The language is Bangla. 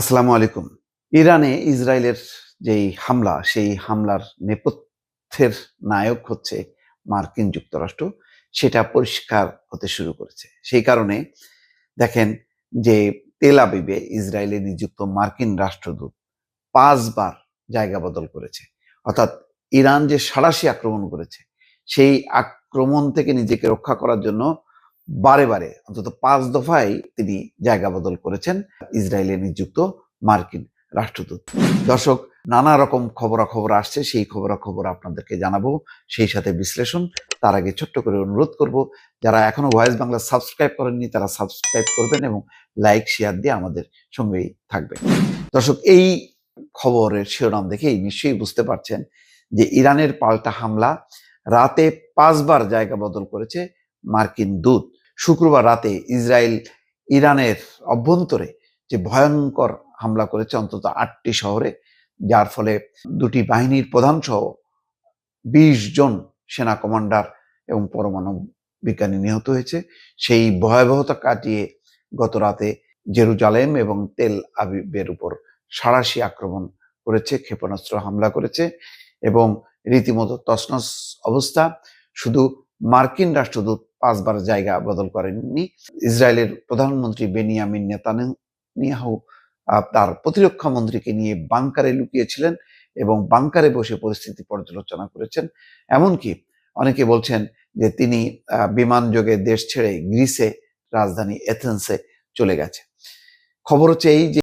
আসসালামু আলাইকুম। ইরানে ইসরায়েলের যেই হামলা, সেই হামলার নেপথ্যের নায়ক হচ্ছে মার্কিন যুক্তরাষ্ট্র। সেটা পরিষ্কার হতে শুরু করেছে। সেই কারণে দেখেন যে তেল আবিবে ইসরায়েলে নিযুক্ত মার্কিন রাষ্ট্রদূত পাঁচবার জায়গা বদল করেছে। অর্থাৎ ইরান যে সাড়াশি আক্রমণ করেছে, সেই আক্রমণ থেকে নিজেকে রক্ষা করার জন্য বারে বারে, অন্তত পাঁচ দফায় তিনি জায়গা বদল করেছেন ইসরায়েলে নিযুক্ত মার্কিন রাষ্ট্রদূত। দর্শক, নানা রকম খবরাখবর আসছে, সেই খবরাখবর আপনাদেরকে জানাব, সেই সাথে বিশ্লেষণ। তার আগে ছোট্ট করে অনুরোধ করব, যারা এখনও ভয়েস বাংলা সাবস্ক্রাইব করেননি, তারা সাবস্ক্রাইব করবেন এবং লাইক, শেয়ার দিয়ে আমাদের সঙ্গেই থাকবেন। দর্শক, এই খবরের শিরোনাম দেখেই নিশ্চয়ই বুঝতে পারছেন যে ইরানের পাল্টা হামলা রাতে পাঁচবার জায়গা বদল করেছে মার্কিন দূত। শুক্রবার রাতে ইসরায়েল ইরানের অভ্যন্তরে যে ভয়ঙ্কর হামলা করেছে, অন্তত আটটি শহরে, যার ফলে দুটি বাহিনীর প্রধান সহ বিশ জন সেনা কমান্ডার এবং পরমাণু বিজ্ঞানী নিহত হয়েছে। সেই ভয়াবহতা কাটিয়ে গত রাতে জেরুজালেম এবং তেল আবিবের উপর সাড়াশি আক্রমণ করেছে, ক্ষেপণাস্ত্র হামলা করেছে এবং রীতিমতো তসনস অবস্থা। শুধু মার্কিন রাষ্ট্রদূত পাঁচবার জায়গা বদল করেননি। ইসরায়েলের প্রধানমন্ত্রী বেনিয়ামিন নেতানিয়াহু তার প্রতিরক্ষা মন্ত্রীকে নিয়ে বাংকারে লুকিয়েছিলেন এবং বাংকারে বসে পরিস্থিতি পর্যালোচনা করেছেন। এমনকি অনেকে বলছেন যে তিনি বিমান যোগে দেশ ছেড়ে গ্রিসে রাজধানী এথেন্সে চলে গেছে। খবর হচ্ছে এই যে